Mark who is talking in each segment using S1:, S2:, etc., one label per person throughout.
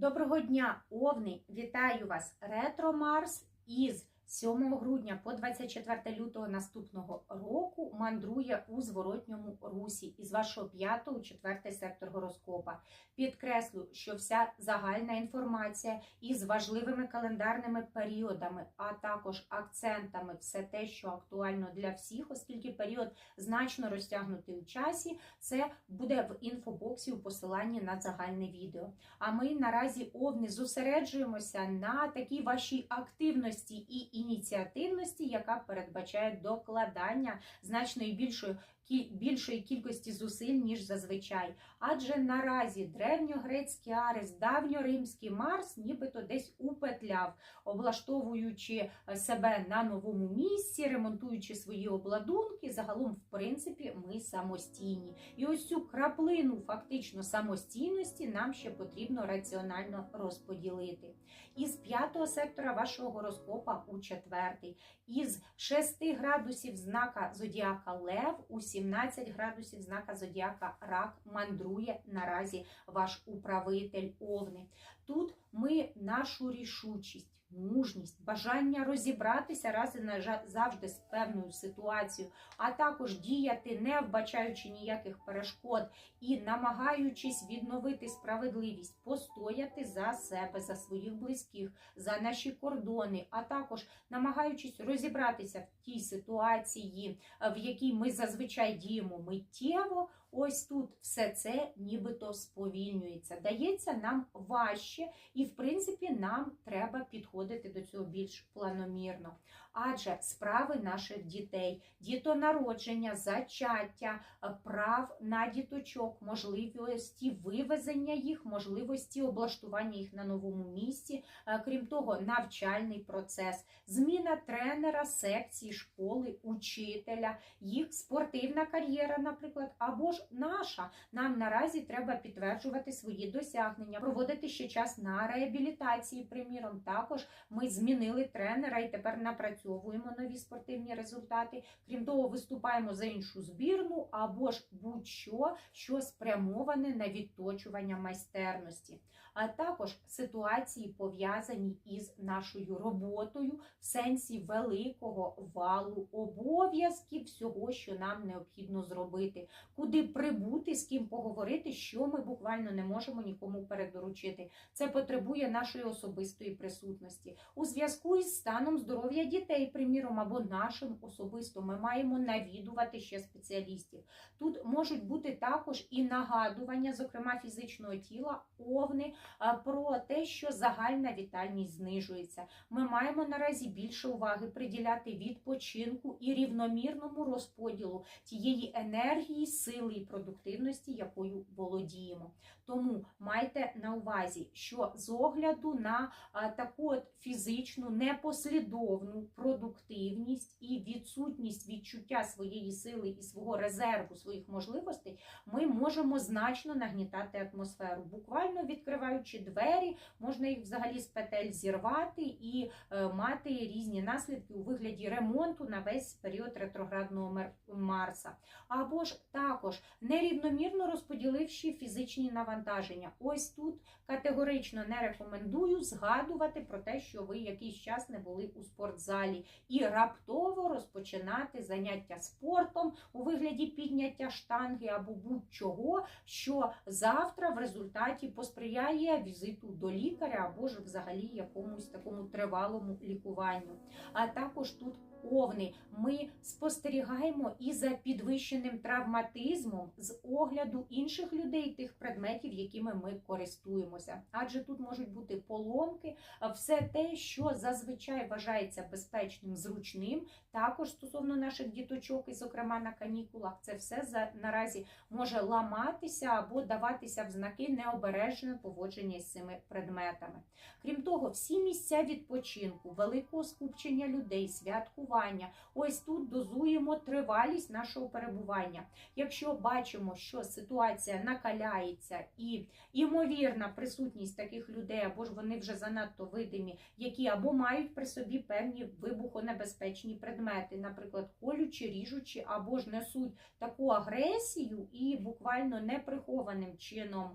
S1: Доброго дня, Овни! Вітаю вас! Ретро Марс із 7 грудня по 24 лютого наступного року мандрує у зворотньому русі із вашого 5 у 4 сектор гороскопа. Підкреслю, що вся загальна інформація із важливими календарними періодами, а також акцентами, все те, що актуально для всіх, оскільки період значно розтягнутий у часі, це буде в інфобоксі у посиланні на загальне відео. А ми наразі овни зосереджуємося на такій вашій активності і ініціативності, яка передбачає докладання значної більшої більшої кількості зусиль, ніж зазвичай. Адже наразі древньогрецький Арес, давньоримський Марс нібито десь упетляв, облаштовуючи е, себе на новому місці, ремонтуючи свої обладунки. Загалом, в принципі, ми самостійні. І ось цю краплину фактично самостійності нам ще потрібно раціонально розподілити. Із п'ятого сектора вашого гороскопа у четвертий, із 6 градусів знака зодіака Лев у 17 градусів знака зодіака Рак мандрує наразі ваш управитель Овни. Тут ми нашу рішучість. Мужність, бажання розібратися раз і назавжди з певною ситуацією, а також діяти, не вбачаючи ніяких перешкод і намагаючись відновити справедливість, постояти за себе, за своїх близьких, за наші кордони, а також намагаючись розібратися в тій ситуації, в якій ми зазвичай діємо миттєво. Ось тут все це нібито сповільнюється. Дається нам важче, і в принципі нам треба підходити до цього більш планомірно. Адже справи наших дітей, дітонародження, зачаття, е, прав на діточок, можливості вивезення їх, можливості облаштування їх на новому місці, е, крім того, навчальний процес, зміна тренера, секції, школи, учителя, їх спортивна кар'єра, наприклад, або ж наша. Нам наразі треба підтверджувати свої досягнення, проводити ще час на реабілітації. Приміром, також ми змінили тренера і тепер напрацьовуємо нові спортивні результати. Крім того, виступаємо за іншу збірну або ж будь-що, що спрямоване на відточування майстерності. А також ситуації пов'язані із нашою роботою в сенсі великого валу обов'язків, всього, що нам необхідно зробити, куди прибути, з ким поговорити, що ми буквально не можемо нікому передоручити. Це потребує нашої особистої присутності. У зв'язку із станом здоров'я дітей, приміром, або нашим особисто, ми маємо навідувати ще спеціалістів. Тут можуть бути також і нагадування, зокрема фізичного тіла, овни, про те, що загальна вітальність знижується. Ми маємо наразі більше уваги приділяти відпочинку і рівномірному розподілу тієї енергії, сили і продуктивності, якою володіємо. Тому майте на увазі, що з огляду на а, таку от фізичну, непослідовну продуктивність і відсутність відчуття своєї сили і свого резерву, своїх можливостей, ми можемо значно нагнітати атмосферу. Буквально відкриваючи двері, можна їх взагалі з петель зірвати і е, мати різні наслідки у вигляді ремонту на весь період ретроградного Марса. Або ж також нерівномірно розподіливши фізичні навантаження. Ось тут категорично не рекомендую згадувати про те, що ви якийсь час не були у спортзалі, і раптово розпочинати заняття спортом у вигляді підняття штанги або будь-чого, що завтра в результаті посприяє візиту до лікаря або ж взагалі якомусь такому тривалому лікуванню. А також тут овни. Ми спостерігаємо і за підвищеним травматизмом з огляду інших людей, тих предметів, якими ми користуємося. Адже тут можуть бути поломки, все те, що зазвичай вважається безпечним, зручним, також стосовно наших діточок, і, зокрема на канікулах, це все за наразі може ламатися або даватися в знаки необережне поводження з цими предметами. Крім того, всі місця відпочинку, великого скупчення людей, святкування. Ось тут дозуємо тривалість нашого перебування. Якщо бачимо, що ситуація накаляється і імовірна присутність таких людей, або ж вони вже занадто видимі, які або мають при собі певні вибухонебезпечні предмети, наприклад, колючі, ріжучі, або ж несуть таку агресію і буквально неприхованим чином.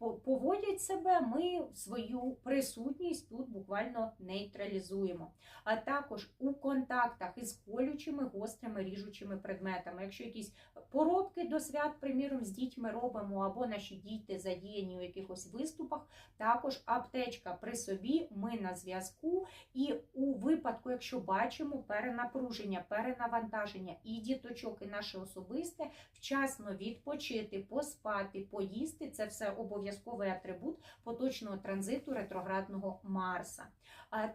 S1: По- поводять себе, ми свою присутність тут буквально нейтралізуємо. А також у контактах із колючими, гострими, ріжучими предметами. Якщо якісь поробки до свят, приміром, з дітьми робимо, або наші діти задіяні у якихось виступах, також аптечка при собі, ми на зв'язку. І у випадку, якщо бачимо перенапруження, перенавантаження і діточок, і наше особисте, вчасно відпочити, поспати, поїсти це все обов'язковий атрибут поточного транзиту ретроградного Марса.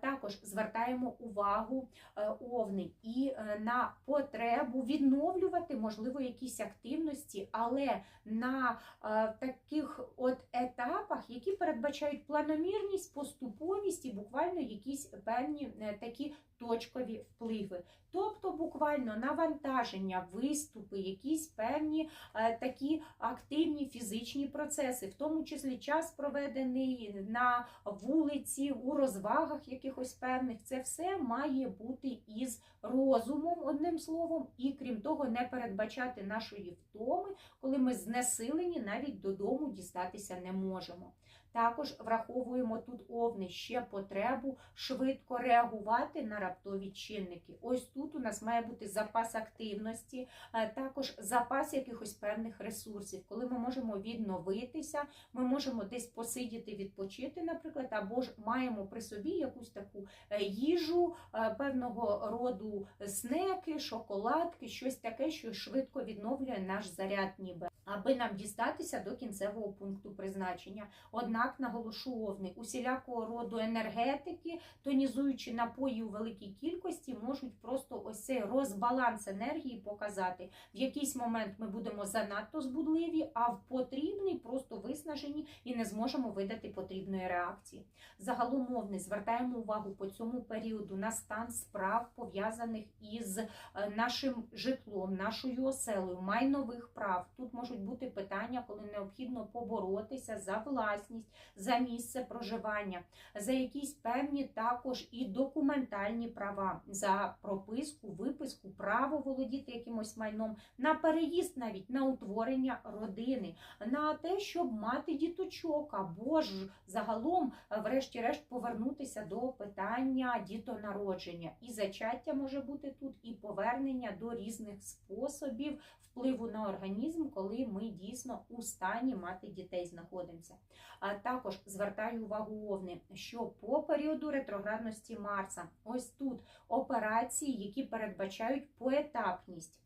S1: Також звертаємо увагу е, овни і е, на потребу відновлювати, можливо, якісь активності, але на е, таких от етапах, які передбачають планомірність, поступовість і буквально якісь певні такі точкові впливи. Тобто буквально навантаження, виступи, якісь певні е, такі активні фізичні процеси, в тому числі час проведений на вулиці, у розвагах якихось певних, це все має бути із розумом, одним словом, і крім того, не передбачати нашої втоми, коли ми знесилені, навіть додому дістатися не можемо. Також враховуємо тут овни ще потребу швидко реагувати на раптові чинники. Ось тут у нас має бути запас активності, е, також запас якихось певних ресурсів, коли ми можемо відновитися, ми можемо десь посидіти, відпочити, наприклад, або ж маємо при собі якусь таку е, їжу, е, певного роду снеки, шоколадки, щось таке, що швидко відновлює наш заряд, ніби. Аби нам дістатися до кінцевого пункту призначення. Однак наголошу овни, усілякого роду енергетики, тонізуючі напої у великій кількості, можуть просто ось цей розбаланс енергії показати. В якийсь момент ми будемо занадто збудливі, а в потрібний просто виснажені і не зможемо видати потрібної реакції. Загалом овни звертаємо увагу по цьому періоду на стан справ пов'язаних із е, нашим житлом, нашою оселею, майнових прав. Тут можуть бути питання, коли необхідно поборотися за власність, за місце проживання, за якісь певні також і документальні права, за прописку, виписку, право володіти якимось майном, на переїзд навіть на утворення родини, на те, щоб мати діточок, або ж загалом, врешті-решт, повернутися до питання дітонародження. І зачаття може бути тут, і повернення до різних способів впливу на організм, коли ми дійсно у стані мати дітей знаходимося. А також звертаю увагу овни, що по періоду ретроградності Марса, ось тут операції, які передбачають поетапність.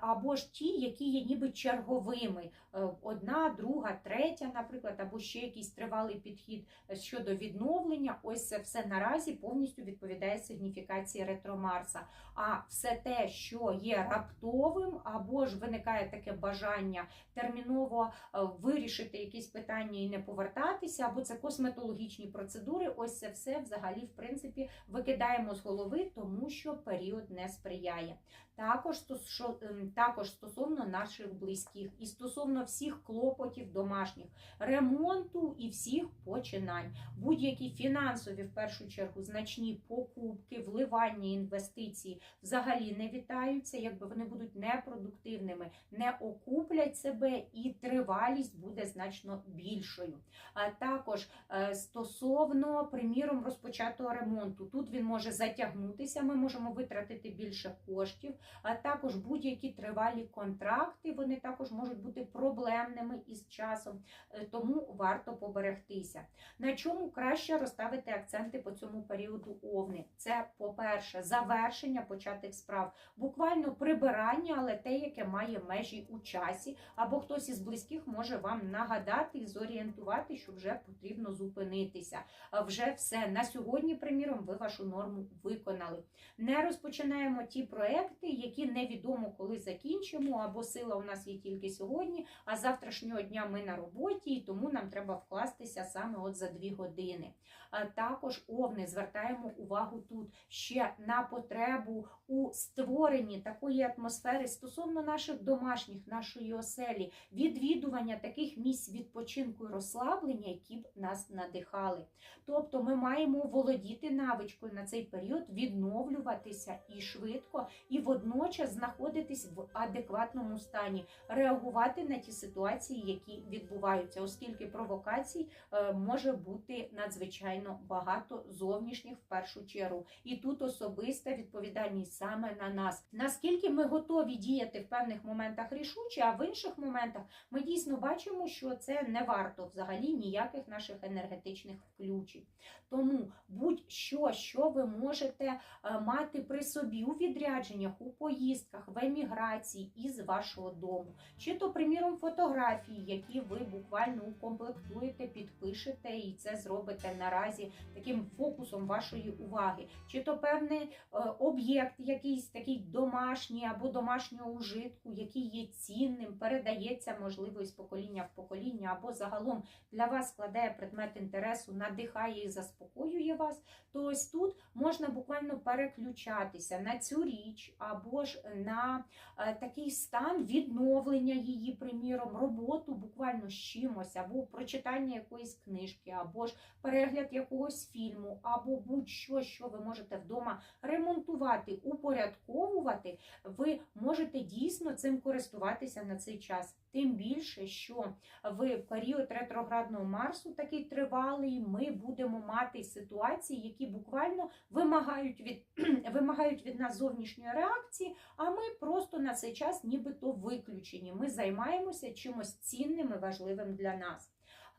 S1: Або ж ті, які є ніби черговими, Е, одна, друга, третя, наприклад, або ще якийсь тривалий підхід щодо відновлення. Ось це все наразі повністю відповідає сигніфікації ретромарса. А все те, що є раптовим, або ж виникає таке бажання терміново е, вирішити якісь питання і не повертатися, або це косметологічні процедури. Ось це все взагалі, в принципі, викидаємо з голови, тому що період не сприяє. Також, ем, також стосовно наших близьких і стосовно всіх клопотів домашніх, ремонту і всіх починань, будь-які фінансові, в першу чергу, значні покупки, вливання інвестиції взагалі не вітаються, якби вони будуть непродуктивними, не окуплять себе і тривалість буде значно більшою. А також е, стосовно, приміром, розпочатого ремонту, тут він може затягнутися, ми можемо витратити більше коштів, а також будь-які тривалі контракти, вони також можуть бути проблемними із часом, е, тому варто поберегтися. На чому краще розставити акценти по цьому періоду овни? Це, по-перше, завершення початих справ, буквально прибирання, але те, яке має межі у часі, або хтось із близьких може вам нагадати і зорієнтувати, що вже потрібно зупинитися. Вже все на сьогодні, приміром, ви вашу норму виконали. Не розпочинаємо ті проекти, які невідомо коли закінчимо, або сила у нас є тільки сьогодні, а завтрашнього дня ми на роботі, і тому нам треба вкластися саме от за дві години. Також овни звертаємо увагу тут ще на потребу у створенні такої атмосфери стосовно наших домашніх, нашої оселі, відвідування таких місць відпочинку і розслаблення, які б нас надихали. Тобто ми маємо володіти навичкою на цей період, відновлюватися і швидко, і водночас водночас знаходитись в адекватному стані, реагувати на ті ситуації, які відбуваються, оскільки провокацій е, може бути надзвичайно багато зовнішніх в першу чергу. І тут особиста відповідальність саме на нас. Наскільки ми готові діяти в певних моментах рішуче, а в інших моментах ми дійсно бачимо, що це не варто взагалі ніяких наших енергетичних включень. Тому будь-що, що ви можете е, мати при собі у відрядженнях, у поїздках, в еміграції із вашого дому, чи то, приміром, фотографії, які ви буквально укомплектуєте, підпишете, і це зробите наразі таким фокусом вашої уваги, чи то певний е, об'єкт, якийсь такий домашній або домашнього ужитку, який є цінним, передається можливо із покоління в покоління, або загалом для вас складає предмет інтересу, надихає і заспокоює вас, то ось тут можна буквально переключатися на цю річ, або ж на е, такий стан відновлення її, приміром, роботу буквально з чимось, або прочитання якоїсь книжки, або ж перегляд якогось фільму, або будь-що, що ви можете вдома ремонтувати, упорядковувати, ви можете дійсно цим користуватися на цей час. Тим більше, що в період ретроградного Марсу такий тривалий, ми будемо мати ситуації, які буквально вимагають від, вимагають від нас зовнішньої реакції, а ми просто на цей час нібито виключені. Ми займаємося чимось цінним і важливим для нас.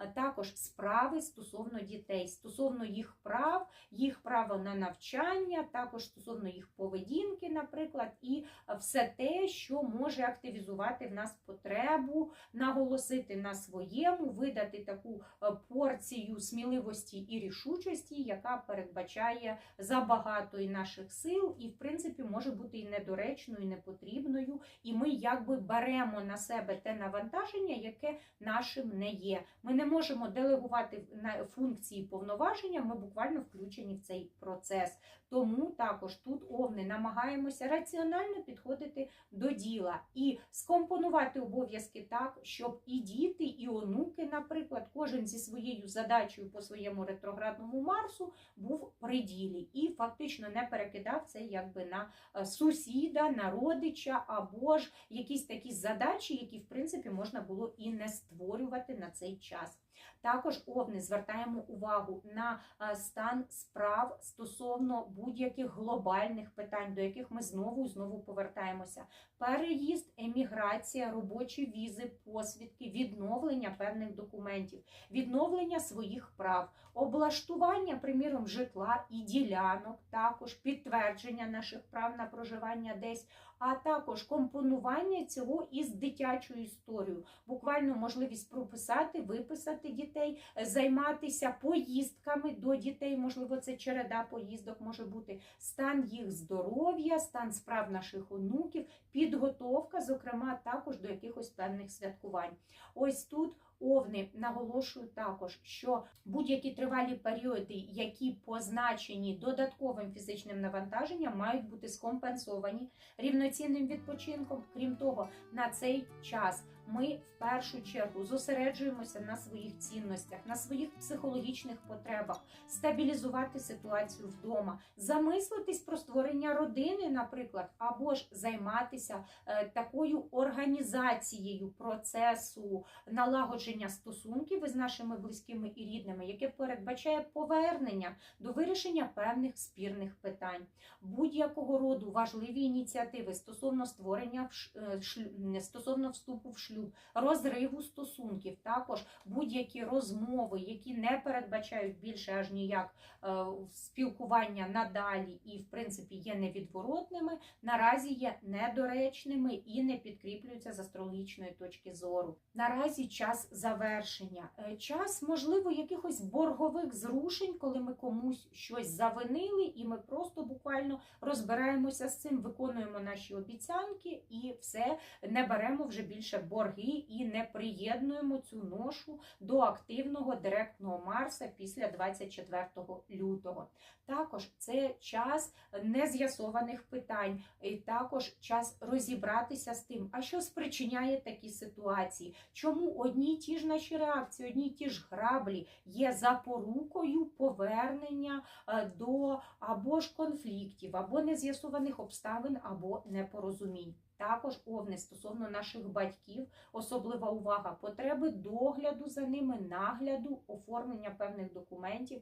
S1: Також справи стосовно дітей, стосовно їх прав, їх право на навчання, також стосовно їх поведінки, наприклад, і все те, що може активізувати в нас потребу, наголосити на своєму, видати таку е, порцію сміливості і рішучості, яка передбачає забагато і наших сил, і, в принципі, може бути і недоречною, і непотрібною. І ми якби беремо на себе те навантаження, яке нашим не є. Ми не можемо делегувати на функції повноваження, ми буквально включені в цей процес. Тому також тут овни намагаємося раціонально підходити до діла і скомпонувати обов'язки так, щоб і діти, і онуки, наприклад, кожен зі своєю задачею по своєму ретроградному Марсу був при ділі і фактично не перекидав це якби на е, сусіда, на родича або ж якісь такі задачі, які в принципі можна було і не створювати на цей час. Також овни звертаємо увагу на е, стан справ стосовно будь-яких глобальних питань, до яких ми знову і знову повертаємося. Переїзд, еміграція, робочі візи, посвідки, відновлення певних документів, відновлення своїх прав, облаштування, приміром, житла і ділянок, також підтвердження наших прав на проживання десь, а також компонування цього із дитячою історією, буквально можливість прописати, виписати дітей, займатися поїздками до дітей, можливо, це череда поїздок може бути, стан їх здоров'я, стан справ наших онуків, підготовка, зокрема, також до якихось певних святкувань. Ось тут. Овни наголошую також, що будь-які тривалі періоди, які позначені додатковим фізичним навантаженням, мають бути скомпенсовані рівноцінним відпочинком. Крім того, на цей час ми в першу чергу зосереджуємося на своїх цінностях, на своїх психологічних потребах, стабілізувати ситуацію вдома, замислитись про створення родини, наприклад, або ж займатися е, такою організацією процесу налагодження стосунків із нашими близькими і рідними, яке передбачає повернення до вирішення певних спірних питань, будь-якого роду важливі ініціативи стосовно створення е, стосовно вступу в шлюб шлюб, розриву стосунків, також будь-які розмови, які не передбачають більше аж ніяк е, спілкування надалі і, в принципі, є невідворотними, наразі є недоречними і не підкріплюються з астрологічної точки зору. Наразі час завершення, е, час, можливо, якихось боргових зрушень, коли ми комусь щось завинили, і ми просто буквально розбираємося з цим, виконуємо наші обіцянки і все не беремо вже більше борг борги і не приєднуємо цю ношу до активного директного Марса після 24 лютого. Також це час нез'ясованих питань, і також час розібратися з тим, а що спричиняє такі ситуації, чому одні ті ж наші реакції, одні ті ж граблі є запорукою повернення е, до або ж конфліктів, або нез'ясованих обставин, або непорозумінь. Також овни стосовно наших батьків, особлива увага, потреби догляду за ними, нагляду, оформлення певних документів,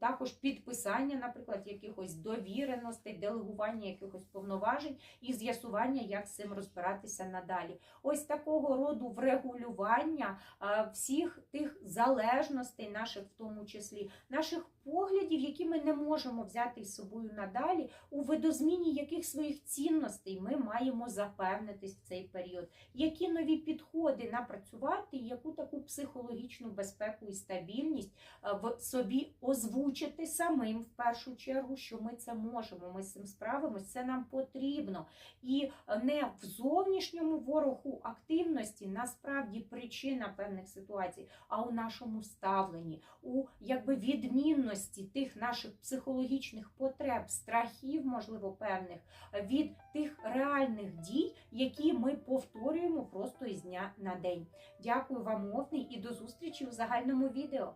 S1: також підписання, наприклад, якихось довіреностей, делегування якихось повноважень і з'ясування, як з цим розбиратися надалі. Ось такого роду врегулювання всіх тих залежностей наших, в тому числі наших поглядів, які ми не можемо взяти із собою надалі, у видозміні яких своїх цінностей ми маємо запевнитись в цей період, які нові підходи напрацювати, яку таку психологічну безпеку і стабільність е, в собі озвучити самим в першу чергу, що ми це можемо, ми з цим справимось, це нам потрібно. І е, не в зовнішньому ворогу активності насправді причина певних ситуацій, а у нашому ставленні, у якби відмінності тих наших психологічних потреб, страхів, можливо, певних від тих реальних дій, які ми повторюємо просто із дня на день. Дякую вам, мовний, і до зустрічі у загальному відео.